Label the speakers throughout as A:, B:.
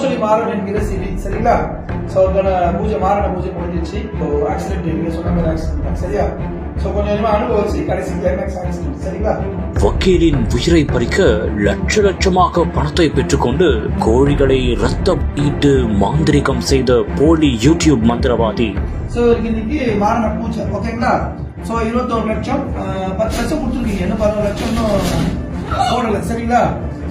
A: முரசொலி மாறன் என்கிற சிவி சரிங்களா? ஸோ அதுக்கான பூஜை மாறன பூஜை முடிஞ்சிச்சு இப்போ ஆக்சிடென்ட் நீங்க சொன்ன மாதிரி ஆக்சிடென்ட் சரியா? ஸோ கொஞ்சம் கொஞ்சமா அனுபவிச்சு கடைசி கிளைமேக்ஸ் ஆக்சிடென்ட் சரிங்களா?
B: வக்கீலின் உயிரை பறிக்க லட்ச லட்சமாக பணத்தை பெற்றுக்கொண்டு கோழிகளை ரத்தம் ஈட்டு மாந்திரிகம் செய்த போலி யூடியூப் மந்திரவாதி.
A: ஸோ இன்னைக்கு மாறன பூஜை ஓகேங்களா ஸோ இருபத்தோரு லட்சம் பத்து லட்சம் கொடுத்துருக்கீங்க. இன்னும் பதினோரு லட்சம் போடல சரிங்களா?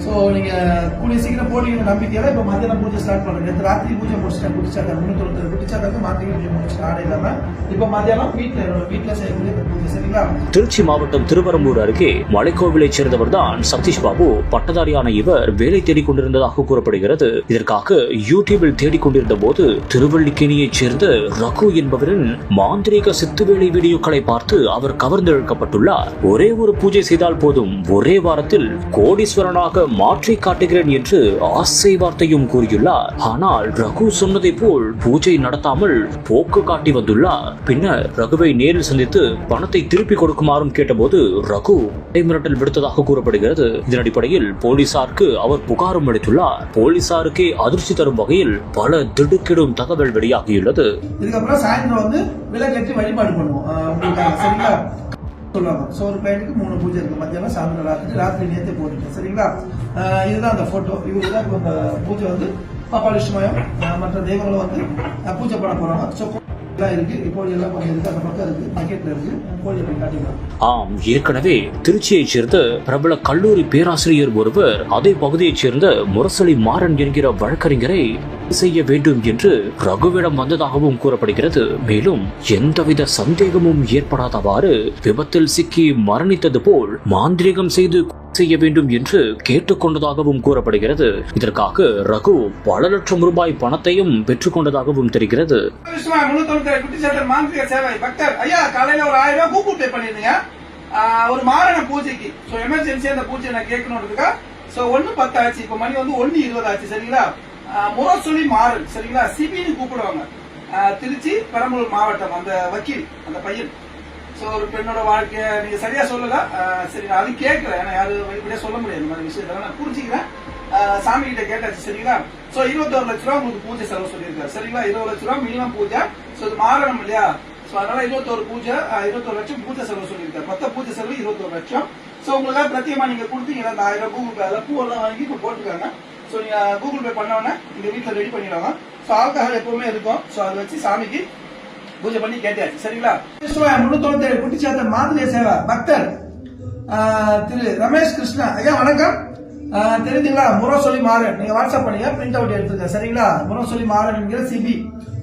A: ஸோ நீங்கள் கூடிய சீக்கிரம் போட்டிங்கிற நம்பிக்கையில இப்போ மத்தியானம் பூஜை ஸ்டார்ட் பண்ணுங்க. நேற்று ராத்திரி பூஜை முடிச்சிட்டேன் குடிச்சாக்க முன்னூத்தி தொண்ணூத்தி மாத்திரை பூஜை முடிச்சிட்டேன் ஆடை இல்லாமல் இப்போ மத்தியானம் வீட்டில் வீட்டில் செய்யக்கூடிய பூஜை சரிங்களா?
B: திருச்சி மாவட்டம் திருவரம்பூர் அருகே மலைக்கோவிலைச் சேர்ந்தவர் தான் சதீஷ் பாபு பட்டதாரியான இவர் வேலை தேடிக் கொண்டிருந்ததாக கூறப்படுகிறது. இதற்காக யூடியூபில் தேடிக் கொண்டிருந்த போது திருவள்ளிக்கேணியைச் சேர்ந்த ரகு என்பவரின் மாந்திரீக சித்துவேலை வீடியோக்களை பார்த்து அவர் கவர்ந்தெழுக்கப்பட்டுள்ளார். ஒரே ஒரு பூஜை செய்தால் போதும். ஒரே வாரத்தில் கோடீஸ்வரனாக மாற்றி காட்டுகிறேன் என்று ஆசை வார்த்தையும் கூறியுள்ளார். ஆனால் ரகு சொன்னதை போல் பூஜை நடத்தாமல் போக்கு காட்டி வந்துள்ளார். பின்னர் ரகுவை நேரில் சந்தித்து பணத்தை திருப்பி கொடுக்குமாறும் கேட்டபோது ரகு மிரட்டல் விடுத்ததாக கூறப்படுகிறது. இதன் அடிப்படையில் போலீசாருக்கு அவர் புகாரும் அளித்துள்ளார். போலீசாருக்கே அதிர்ச்சி தரும் வகையில் பல திடுக்கிடும் தகவல் வெளியாகியுள்ளது.
A: இதுக்கப்புறம் சாயந்தரம் வந்து விளக்கேற்றி வழிபாடு பண்ணுவோம். சரிங்களா? சொல்லுவாங்க. ஸோ ஒரு பையனுக்கு மூணு பூஜை இருக்கு. மத்தியானம் சாயந்தரம் ராத்திரி. ராத்திரி நேரத்தை போட்டுருக்கேன். சரிங்களா? இதுதான் அந்த போட்டோ இவங்க தான் இப்போ அந்த பூஜை வந்து பப்பாலிஷ்மயம் மற்ற தெய்வங்களும் வந்து பூஜை பண்ண போகிறாங்க ஸோ
B: ஆம் ஏற்கனவே திருச்சியைச் சேர்ந்த பிரபல கல்லூரி பேராசிரியர் ஒருவர் அதே பகுதியைச் சேர்ந்த முரசொலி மாறன் என்கிற வழக்கறிஞரை செய்ய வேண்டும் என்று ரகுவிடம் வந்ததாகவும் கூறப்படுகிறது. மேலும் எந்தவித சந்தேகமும் ஏற்படாதவாறு விபத்தில் சிக்கி மரணித்தது போல் மாந்திரிகம் செய்து செய்ய வேண்டும் என்று கேட்டுக்கொண்டதாகவும் கூறப்படுகிறது. இதற்காக ரகு பல லட்சம் ரூபாய் பணத்தையும் பெற்றுக்கொண்டதாகவும் தெரிகிறது.
A: சேவை பக்தர். ஐயா காலையில ஒரு ஆயிரம் கூகுள் பே பண்ணிருந்தீங்க. ஒரு மாரண பூஜைக்கு. ஸோ எமர்ஜென்சி அந்த பூஜை நான் கேட்கணுன்றதுக்கா ஸோ ஒன்னு பத்து ஆச்சு இப்போ மணி வந்து ஒன்னு இருபது ஆச்சு சரிங்களா முரசொலி மாறன். சரிங்களா? சிபின்னு கூப்பிடுவாங்க. திருச்சி பெரம்பலூர் மாவட்டம் அந்த வக்கீல் அந்த பையன். ஸோ ஒரு பெண்ணோட வாழ்க்கையை நீங்க சரியா சொல்லல. சரி நான் அது கேட்கிறேன் ஏன்னா யாரும் வெளிப்படையா சொல்ல முடியாது. இந்த மாதிரி விஷயத்தெல்லாம் நான் புரிஞ்சுக்கிறேன். சாமி கிட்ட கேட்டாச்சு சரிங்களா? சோ இருபத்தோரு லட்ச ரூபா உங்களுக்கு பூஜை செலவு சொல்லியிருக்காரு. சரிங்களா? இருபது லட்ச ரூபா மினிமம் பூஜை. சோ இது மாறணும் இல்லையா? சோ அதனால இருபத்தோரு பூஜை இருபத்தோரு லட்சம் பூஜை செலவு சொல்லியிருக்காரு. மொத்த பூஜை செலவு இருபத்தோரு லட்சம். சோ உங்களுக்கு பிரத்தியமா நீங்க கொடுத்தீங்கன்னா அந்த ஆயிரம் கூகுள் பே அதில் பூவெல்லாம் வாங்கி இப்போ போட்டுருக்காங்க. சோ நீங்க கூகுள் பே பண்ண உடனே நீங்க வீட்டுல ரெடி பண்ணிடுவாங்க சோ ஆல்கஹால் எப்பவுமே இருக்கும். சோ அதை வச்சு சாமிக்கு பூஜை பண்ணி கேட்டாச்சு சரிங்களா? முன்னூத்தி ஏழு குட்டிச்சாத்த மாதிரி சேவை பக்தர். திரு ரமேஷ் கிருஷ்ணா. ஐயா வணக்கம். தெரிஞ்சுங்களா? தெரியுதுங்களா முரசொலி மாறன். நீங்க வாட்ஸ்அப் பண்ணுங்க பிரிண்ட் அவுட் எடுத்துருங்க சரிங்களா? முரசொலி மாறன் என்கிற சிபி.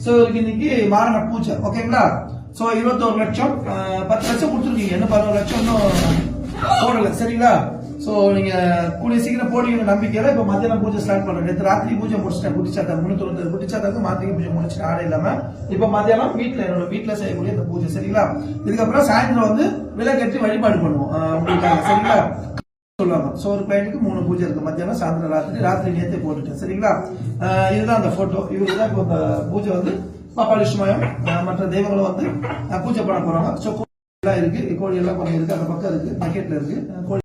A: சோ இன்னைக்கு மாறன பூஜை ஓகேங்களா? சோ இருபத்தோரு லட்சம். பத்து லட்சம் கொடுத்துருக்கீங்க. இன்னும் பதினோரு லட்சம்? இன்னும் போடல. சரிங்களா? ஸோ நீங்கள் கூடிய சீக்கிரம் போடுவீங்க நம்பிக்கையில் இப்போ மத்தியானம் பூஜை ஸ்டார்ட் பண்ணுங்க நேற்று ராத்திரி பூஜை முடிச்சிட்டேன். குடிச்சாத்தா முன்னூற்றி தொண்ணூத்தி குடிச்சாத்தாக்கு மாத்திரை பூஜை முடிச்சிட்டேன் ஆடை இல்லாமல் இப்போ மத்தியானம் வீட்டில் என்னோட வீட்டில் செய்யக்கூடிய இந்த பூஜை சரிங்களா? இதுக்கப்புறம் சாயந்தரம் வந்து விளக்கேற்றி வழிபாடு பண்ணுவோம். சரிங்களா? சொல்லுவாங்க ஸோ ஒரு பையனுக்கு மூணு பூஜை இருக்கு. மத்தியானம் சாயந்தரம் ராத்திரி. ராத்திரி நேரத்தை போட்டுட்டேன் சரிங்களா? இதுதான் அந்த ஃபோட்டோ இவருக்கு தான் இப்போ இந்த பூஜை வந்து பாப்பாலிஷ்மயம் மற்ற தெய்வங்களும் வந்து பூஜை பண்ண போகிறாங்க ஸோ எல்லாம் இருக்கு. கோழி எல்லாம் கொஞ்சம் இருக்கு. அந்த பக்கம் இருக்கு. பக்கெட்ல இருக்கு. கோழி